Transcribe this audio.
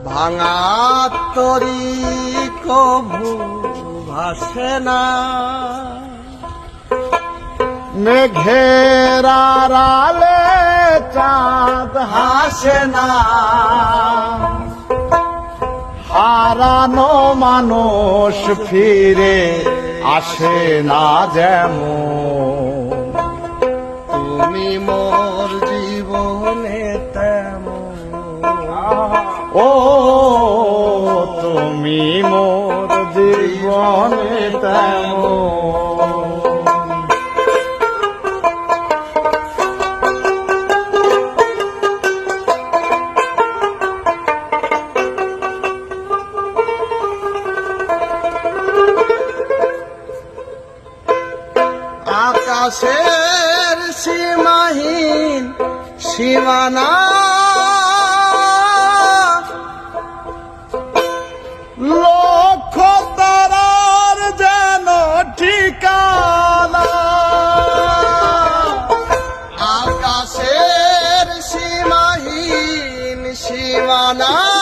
ভাঙা তরি কভু ভাসে না। মেঘের আড়ালে চাঁদ হাসে না। হারানো মানুষ ফিরে আসে না যেমন। তুমি ও তুমি মোর জীবনে তেমন। আকাশের সীমাহীন সীমানা লক্ষ তারার যেন ঠিকানা। আকাশের সীমাহীন সীমানা।